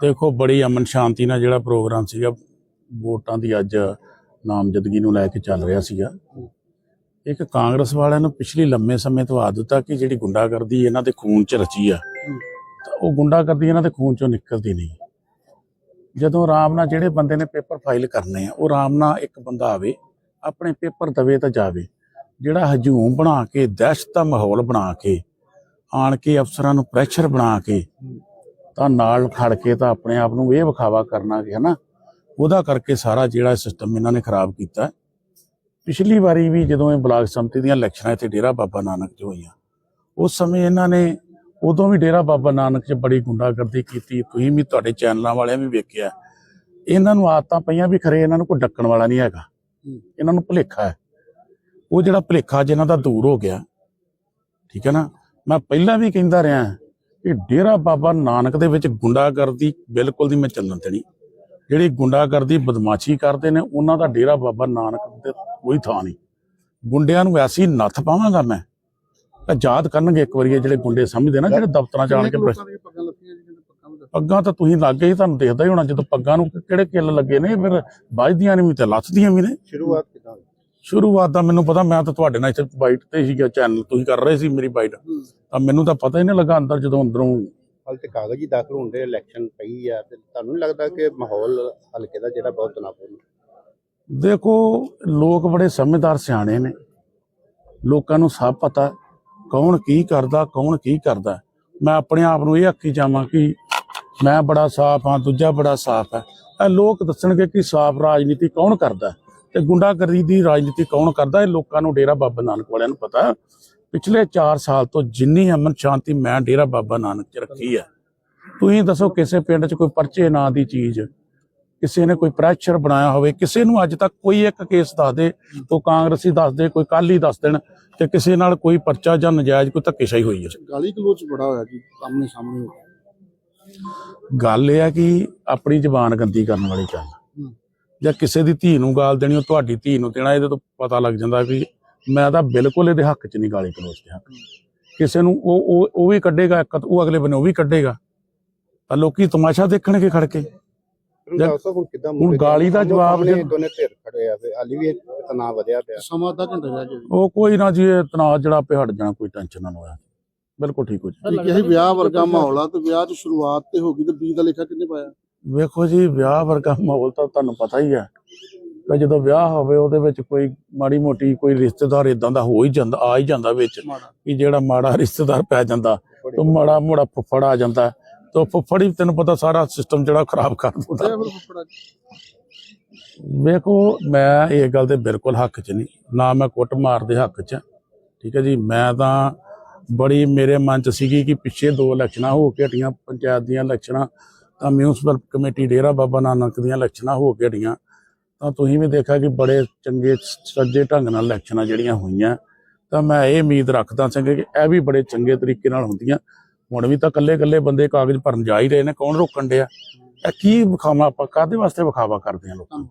ਦੇਖੋ, ਬੜੀ ਅਮਨ ਸ਼ਾਂਤੀ ਨਾਲ ਜਿਹੜਾ ਪ੍ਰੋਗਰਾਮ ਸੀਗਾ, ਵੋਟਾਂ ਦੀ ਅੱਜ ਨਾਮਜ਼ਦਗੀ ਨੂੰ ਲੈ ਕੇ ਚੱਲ ਰਿਹਾ ਸੀਗਾ। ਇੱਕ ਕਾਂਗਰਸ ਵਾਲਿਆਂ ਨੂੰ ਪਿਛਲੀ ਲੰਮੇ ਸਮੇਂ ਤੋਂ ਆਦਤ ਆ ਕਿ ਜਿਹੜੀ ਗੁੰਡਾਗਰਦੀ ਇਹਨਾਂ ਦੇ ਖੂਨ 'ਚ ਰਚੀ ਆ, ਤਾਂ ਉਹ ਗੁੰਡਾਗਰਦੀ ਇਹਨਾਂ ਦੇ ਖੂਨ 'ਚੋਂ ਨਿਕਲਦੀ ਨਹੀਂ। ਜਦੋਂ ਆਰਾਮ ਨਾਲ ਜਿਹੜੇ ਬੰਦੇ ਨੇ ਪੇਪਰ ਫਾਈਲ ਕਰਨੇ ਆ, ਉਹ ਆਰਾਮ ਨਾਲ ਇੱਕ ਬੰਦਾ ਆਵੇ, ਆਪਣੇ ਪੇਪਰ ਦਵੇ ਤਾਂ ਜਾਵੇ। ਜਿਹੜਾ ਹਜੂਮ ਬਣਾ ਕੇ, ਦਹਿਸ਼ਤ ਦਾ ਮਾਹੌਲ ਬਣਾ ਕੇ, ਆਣ ਕੇ ਅਫਸਰਾਂ ਨੂੰ ਪ੍ਰੈਸ਼ਰ ਬਣਾ ਕੇ ਤਾਂ ਨਾਲ ਖੜ ਕੇ ਤਾਂ ਆਪਣੇ ਆਪ ਨੂੰ ਇਹ ਵਿਖਾਵਾ ਕਰਨਾ ਕਿ ਹਨਾ, ਉਹਦਾ ਕਰਕੇ ਸਾਰਾ ਜਿਹੜਾ ਸਿਸਟਮ ਇਹਨਾਂ ਨੇ ਖਰਾਬ ਕੀਤਾ ਪਿਛਲੀ ਵਾਰੀ ਵੀ ਜਦੋਂ ਇਹ ਬਲਾਕ ਸੰਮਤੀ ਦੀਆਂ ਇਲੈਕਸ਼ਨਾਂ ਇੱਥੇ ਡੇਰਾ ਬਾਬਾ ਨਾਨਕ 'ਚ ਹੋਈਆਂ, ਉਸ ਸਮੇਂ ਇਹਨਾਂ ਨੇ ਉਦੋਂ ਵੀ ਡੇਰਾ ਬਾਬਾ ਨਾਨਕ 'ਚ ਬੜੀ ਗੁੰਡਾਗਰਦੀ ਕੀਤੀ। ਤੁਸੀਂ ਵੀ ਤੁਹਾਡੇ ਚੈਨਲਾਂ ਵਾਲਿਆਂ ਵੀ ਵੇਖਿਆ ਇਹਨਾਂ ਨੂੰ ਆਦਤਾਂ ਪਈਆਂ ਵੀ ਖਰੇ ਇਹਨਾਂ ਨੂੰ ਕੋਈ ਡੱਕਣ ਵਾਲਾ ਨਹੀਂ ਹੈਗਾ। ਇਹਨਾਂ ਨੂੰ ਭੁਲੇਖਾ ਹੈ। ਉਹ ਜਿਹੜਾ ਭੁਲੇਖਾ ਜਿਹਨਾਂ ਦਾ ਦੂਰ ਹੋ ਗਿਆ। ਠੀਕ ਹੈ ਨਾ? ਮੈਂ ਪਹਿਲਾਂ ਵੀ ਕਹਿੰਦਾ ਰਿਹਾ ਕਿ ਡੇਰਾ ਬਾਬਾ ਨਾਨਕ ਦੇ ਵਿੱਚ ਗੁੰਡਾਗਰਦੀ ਬਿਲਕੁਲ ਨਹੀਂ ਮੈਂ ਚੱਲਣ ਦੇਣੀ ਜਿਹੜੀ ਗੁੰਡਾਗਰਦੀ ਬਦਮਾਸ਼ੀ ਕਰਦੇ ਨੇ ਉਹਨਾਂ ਦਾ ਡੇਰਾ ਬਾਬਾ ਨਾਨਕ ਤੇ ਕੋਈ ਥਾਂ ਨਹੀਂ। ਗੁੰਡਿਆਂ ਨੂੰ ਐਸੀ ਨੱਥ ਪਾਵਾਂਗਾ ਮੈਂ ਤਾਂ ਯਾਦ ਕਰਨਗੇ ਇੱਕ ਵਾਰੀ ਜਿਹੜੇ ਗੁੰਡੇ ਸਮਝਦੇ ਨਾ ਜਿਹੜੇ ਦਫ਼ਤਰਾਂ ਚ ਆਣ ਕੇ ਪੱਗਾਂ ਤਾਂ ਤੁਸੀਂ ਲੱਗ ਗਏ ਤੁਹਾਨੂੰ ਦਿਖਦਾ ਹੀ ਹੋਣਾ ਜਦੋਂ ਪੱਗਾਂ ਨੂੰ ਕਿਹੜੇ ਕਿੱਲ ਲੱਗੇ ਨੇ ਫਿਰ ਵੱਜਦੀਆਂ ਨੇ ਵੀ ਤੇ ਲੱਥਦੀਆਂ ਵੀ ਨੇ। ਸ਼ੁਰੂਆਤ ਸ਼ੁਰੂਆਤ ਦਾ ਮੈਨੂੰ ਪਤਾ ਮੈਂ ਤਾਂ ਤੁਹਾਡੇ ਨਾਲ ਇੱਥੇ ਬਾਈਟ ਤੇ ਸੀਗਾ ਚੈਨਲ ਤੁਸੀਂ ਕਰ ਰਹੇ ਸੀ ਮੇਰੀ ਬਾਈਟ। ਤਾਂ ਮੈਨੂੰ ਤਾਂ ਪਤਾ ਹੀ ਨਹੀਂ ਲੱਗਾ ਅੰਦਰ ਜਦੋਂ ਅੰਦਰੋਂ ਹਾਲ ਤੇ ਕਾਗਜ਼ ਹੀ ਦਾਖਲ ਹੁੰਦੇ ਇਲੈਕਸ਼ਨ ਪਈ ਆ ਤੇ ਤੁਹਾਨੂੰ ਨਹੀਂ ਲੱਗਦਾ ਕਿ ਮਾਹੌਲ ਹਲਕੇ ਦਾ ਜਿਹੜਾ ਬਹੁਤ ਤਣਾਅਪੂਰਨ ਦੇਖੋ ਲੋਕ ਬੜੇ ਸਮਝਦਾਰ ਸਿਆਣੇ ਨੇ। ਲੋਕਾਂ ਨੂੰ ਸਭ ਪਤਾ ਕੌਣ ਕੀ ਕਰਦਾ ਕੌਣ ਕੀ ਕਰਦਾ। ਮੈਂ ਆਪਣੇ ਆਪ ਨੂੰ ਇਹ ਆਖੀ ਜਾਵਾਂ ਕਿ ਮੈਂ ਬੜਾ ਸਾਫ਼ ਹਾਂ ਦੂਜਾ ਬੜਾ ਸਾਫ਼ ਹੈ। ਇਹ ਲੋਕ ਦੱਸਣਗੇ ਕਿ ਸਾਫ਼ ਰਾਜਨੀਤੀ ਕੌਣ ਕਰਦਾ ਤੇ ਗੁੰਡਾਗਰਦੀ ਦੀ ਰਾਜਨੀਤੀ ਕੌਣ ਕਰਦਾ? ਇਹ ਲੋਕਾਂ ਨੂੰ ਡੇਰਾ ਬਾਬਾ ਨਾਨਕ ਵਾਲਿਆਂ ਨੂੰ ਪਤਾ। ਪਿਛਲੇ 4 ਸਾਲ ਤੋਂ ਜਿੰਨੀ ਅਮਨ ਸ਼ਾਂਤੀ ਮੈਂ ਡੇਰਾ ਬਾਬਾ ਨਾਨਕ 'ਚ ਰੱਖੀ ਹੈ ਤੁਸੀਂ ਦੱਸੋ ਕਿਸੇ ਪਿੰਡ 'ਚ ਕੋਈ ਪਰਚੇ ਨਾਂ ਦੀ ਚੀਜ਼ ਕਿਸੇ ਨੇ ਕੋਈ ਪ੍ਰੈਸ਼ਰ ਬਣਾਇਆ ਹੋਵੇ ਕਿਸੇ ਨੂੰ ਅੱਜ ਤੱਕ ਕੋਈ ਇੱਕ ਕੇਸ ਦੱਸ ਦੇ ਕੋਈ ਕਾਂਗਰਸੀ ਦੱਸ ਦੇ ਕੋਈ ਕਾਲੀ ਦੱਸ ਦੇਣ ਤੇ ਕਿਸੇ ਨਾਲ ਕੋਈ ਪਰਚਾ ਜਾਂ ਨਜਾਇਜ਼ ਕੋਈ ਧੱਕੇਸ਼ਾਹੀ ਹੋਈ ਹੈ ਗਾਲੀ ਗਲੋਚ ਬੜਾ ਹੋਇਆ ਜੀ ਸਾਹਮਣੇ ਸਾਹਮਣੇ ਗੱਲ ਇਹ ਹੈ ਕਿ ਆਪਣੀ ਜ਼ਬਾਨ ਗੰਦੀ ਕਰਨ ਵਾਲੀ ਹੂੰ। ਜਾਂ ਕਿਸੇ ਦੀ ਧੀ ਨੂੰ ਗਾਲ ਦੇਣੀ ਉਹ ਤੁਹਾਡੀ ਧੀ ਨੂੰ ਦੇਣਾ ਇਹਦੇ ਤੋਂ ਪਤਾ ਲੱਗ ਜਾਂਦਾ ਵੀ ਮੈਂ ਤਾਂ ਬਿਲਕੁਲ ਇਹਦੇ ਹੱਕ 'ਚ ਨਹੀਂ ਗਾਲੀ ਗਲੋਚ ਦੇ ਹੱਕ ਕਿਸੇ ਨੂੰ ਉਹ ਉਹ ਉਹ ਵੀ ਕੱਢੇਗਾ ਇੱਕ ਉਹ ਅਗਲੇ ਬੰਨੇ ਉਹ ਵੀ ਕੱਢੇਗਾ। ਤਾਂ ਲੋਕੀ ਤਮਾਸ਼ਾ ਦੇਖਣਗੇ ਖੜ ਕੇ। ਹੁਣ ਗਾਲੀ ਦਾ ਜਵਾਬ ਦੇ ਜਦ- ਦੋਨੇ ਧਿਰ ਖੜੇ ਆ ਤੇ ਹਾਲੀ ਵੀ ਤਣਾਅ ਵਧਿਆ ਪਿਆ। ਸਮਾਂ ਅੱਧਾ ਘੰਟਾ ਰਹਿ ਗਿਆ ਉਹ ਕੋਈ ਨਾ ਜੀ ਇਹ ਤਣਾਅ ਜਿਹੜਾ ਆਪੇ ਹਟ ਜਾਣਾ ਕੋਈ ਟੈਨਸ਼ਨ ਨਾ ਹੋਇਆ ਬਿਲਕੁਲ ਠੀਕ ਹੋ ਜੀ। ਜੀ ਇਹ ਵਿਆਹ ਵਰਗਾ ਮਾਹੌਲ ਆ ਤੇ ਵਿਆਹ ਦੀ ਸ਼ੁਰੂਆਤ ਤੇ ਹੋ ਗਈ ਤੇ ਬੀ ਦਾ ਲੇਖਾ ਕਿੰਨੇ ਪਾਇਆ? ਵੇਖੋ ਜੀ ਵਿਆਹ ਵਰਗਾ ਮਾਹੌਲ ਤਾਂ ਤੁਹਾਨੂੰ ਪਤਾ ਹੀ ਹੈ ਕਿ ਜਦੋਂ ਵਿਆਹ ਹੋਵੇ ਉਹਦੇ ਵਿੱਚ ਕੋਈ ਮਾੜੀ ਮੋਟੀ ਕੋਈ ਰਿਸ਼ਤੇਦਾਰ ਇਦਾਂ ਦਾ ਹੋ ਹੀ ਜਾਂਦਾ ਆ ਹੀ ਜਾਂਦਾ ਵਿੱਚ ਕਿ ਜਿਹੜਾ ਮਾੜਾ ਰਿਸ਼ਤੇਦਾਰ ਪੈ ਜਾਂਦਾ ਤੇ ਮਾੜਾ ਮੋੜਾ ਫੁੱਫੜ ਆ ਜਾਂਦਾ ਤੇ ਫੁੱਫੜ ਹੀ ਤੈਨੂੰ ਪਤਾ ਸਾਰਾ ਸਿਸਟਮ ਜਿਹੜਾ ਖਰਾਬ ਕਰ ਦਿੰਦਾ। ਵੇਖੋ ਮੈਂ ਇਹ ਗੱਲ ਦੇ ਬਿਲਕੁਲ ਹੱਕ 'ਚ ਨਹੀਂ ਨਾ ਮੈਂ ਕੁੱਟ ਮਾਰ ਦੇ ਹੱਕ 'ਚ ਠੀਕ ਹੈ ਜੀ ਮੈਂ ਤਾਂ ਬੜੀ ਮੇਰੇ ਮਨ 'ਚ ਸੀਗੀ ਕਿ ਪਿੱਛੇ ਦੋ ਇਲੈਕਸ਼ਨਾਂ ਹੋ ਕੇ ਹਟੀਆਂ ਪੰਚਾਇਤ ਦੀਆਂ ਇਲੈਕਸ਼ਨਾਂ ਤਾਂ ਮਿਊਨਿਸਪਲ ਕਮੇਟੀ ਡੇਰਾ ਬਾਬਾ ਨਾਨਕ ਦੀਆਂ ਇਲੈਕਸ਼ਨਾਂ ਹੋ ਕੇ ਹਟੀਆਂ ਤਾਂ ਤੁਸੀਂ ਵੀ ਦੇਖਿਆ ਕਿ ਬੜੇ ਚੰਗੇ, ਸੱਜੇ ਢੰਗ ਨਾਲ ਇਲੈਕਸ਼ਨਾਂ ਜਿਹੜੀਆਂ ਹੋਈਆਂ। ਤਾਂ ਮੈਂ ਇਹ ਉਮੀਦ ਰੱਖਦਾ ਸੀ ਕਿ ਇਹ ਵੀ ਬੜੇ ਚੰਗੇ ਤਰੀਕੇ ਨਾਲ ਹੁੰਦੀਆਂ। ਹੁਣ ਵੀ ਤਾਂ ਕੱਲੇ ਕੱਲੇ ਬੰਦੇ ਕਾਗਜ਼ ਭਰਨ ਜਾ ਹੀ ਰਹੇ ਨੇ। ਕੌਣ ਰੋਕਣ ਡਿਆ? ਇਹ ਕੀ ਵਿਖਾਵਾ ਆਪਾਂ? ਕਾਦੇ ਵਾਸਤੇ ਵਿਖਾਵਾ ਕਰਦੇ ਆ ਲੋਕਾਂ ਨੂੰ?